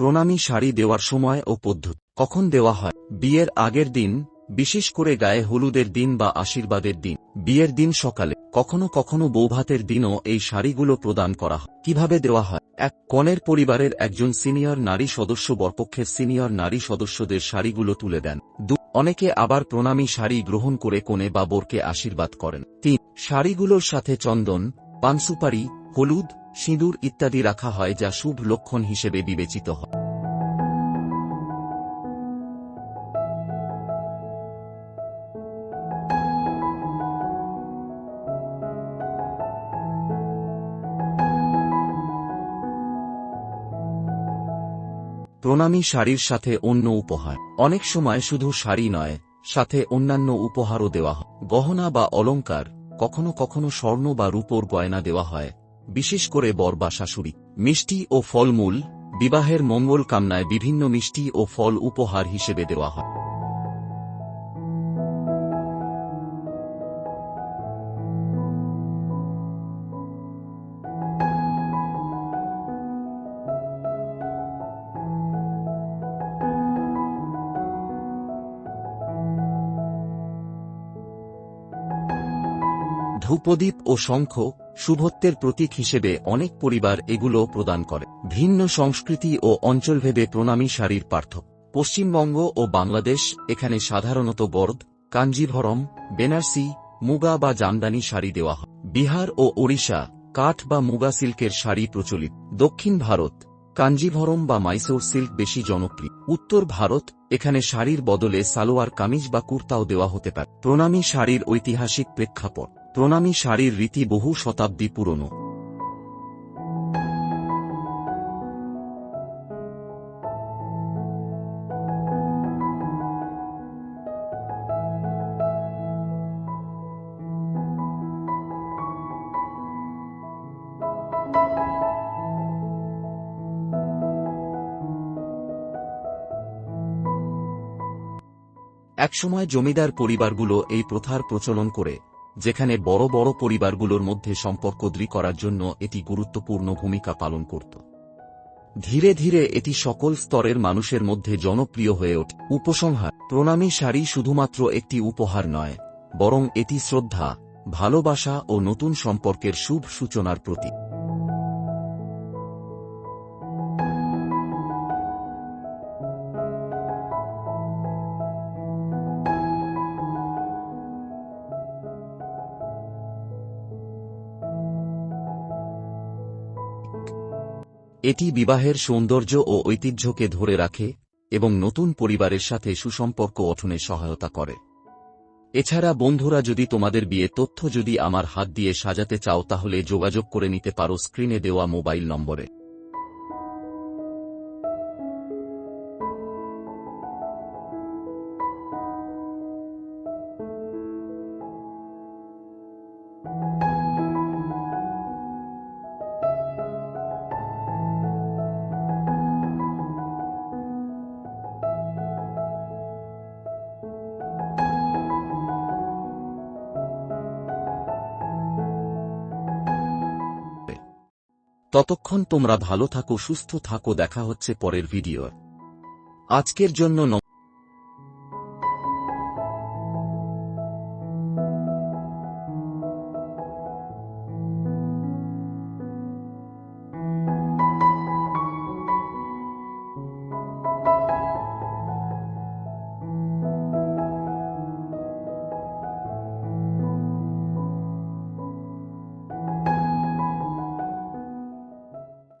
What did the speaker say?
প্রণামী শাড়ি দেওয়ার সময় ও পদ্ধতি কখন দেওয়া হয়? বিয়ের আগের দিন, বিশেষ করে গায়ে হলুদের দিন বা আশীর্বাদের দিন। বিয়ের দিন সকালে। কখনো কখনো বৌভাতের দিনও এই শাড়িগুলো প্রদান করা হয়। কীভাবে দেওয়া হয়? এক, কনের পরিবারের একজন সিনিয়র নারী সদস্য বরপক্ষের সিনিয়র নারী সদস্যদের শাড়িগুলো তুলে দেন। দু, অনেকে আবার প্রণামী শাড়ি গ্রহণ করে কোণে বা বোরকে আশীর্বাদ করেন। তিন, শাড়িগুলোর সাথে চন্দন, পানসুপারি হলুদ, সিঁদুর ইত্যাদি রাখা হয় যা শুভ লক্ষণ হিসেবে বিবেচিত হয়। প্রণামী শাড়ির সাথে অন্য উপহার। অনেক সময় শুধু শাড়ি নয়, সাথে অন্যান্য উপহারও দেওয়া হয়। গহনা বা অলংকার কখনো কখনো স্বর্ণ বা রূপোর গয়না দেওয়া হয়। বিশেষ করে বর বা শাশুড়ি। মিষ্টি ও ফলমূল, বিবাহের মঙ্গল কামনায় বিভিন্ন মিষ্টি ও ফল উপহার হিসেবে দেওয়া হয়। ধূপদীপ ও শঙ্খ শুভত্বের প্রতীক হিসেবে অনেক পরিবার এগুলো প্রদান করে। ভিন্ন সংস্কৃতি ও অঞ্চলভেদে প্রণামী শাড়ির পার্থক্য। পশ্চিমবঙ্গ ও বাংলাদেশ, এখানে সাধারণত বরদ কাঞ্জিভরম, বেনারসি, মুগা বা জামদানি শাড়ি দেওয়া হয়। বিহার ও ওড়িশা, কাঠ বা মুগা সিল্কের শাড়ি প্রচলিত। দক্ষিণ ভারত, কাঞ্জিভরম বা মাইসোর সিল্ক বেশি জনপ্রিয়। উত্তর ভারত, এখানে শাড়ির বদলে সালোয়ার কামিজ বা কুর্তাও দেওয়া হতে পারে। প্রণামী শাড়ির ঐতিহাসিক প্রেক্ষাপট। প্রণামী শাড়ির রীতি বহু শতাব্দী পুরনো। একসময় জমিদার পরিবারগুলো এই প্রথার প্রচলন করে। যেখানে বড় বড় পরিবারগুলোর মধ্যে সম্পর্ক দৃঢ় করার জন্য এটি গুরুত্বপূর্ণ ভূমিকা পালন করত। ধীরে ধীরে এটি সকল স্তরের মানুষের মধ্যে জনপ্রিয় হয়ে ওঠে। উপসংহার, প্রণামী শাড়ি শুধুমাত্র একটি উপহার নয়, বরং এটি শ্রদ্ধা, ভালোবাসা ও নতুন সম্পর্কের শুভ সূচনার প্রতীক। এটি বিবাহের সৌন্দর্য ও ঐতিহ্যকে ধরে রাখে এবং নতুন পরিবারের সাথে সুসম্পর্ক গঠনে সহায়তা করে। এছাড়া বন্ধুরা যদি তোমাদের বিয়ে তথ্য যদি আমার হাত দিয়ে সাজাতে চাও তাহলে যোগাযোগ করে নিতে পারো স্ক্রিনে দেওয়া মোবাইল নম্বরে। ততক্ষণ তোমরা ভালো থাকো সুস্থ থাকো দেখা হচ্ছে পরের ভিডিও আজকের জন্য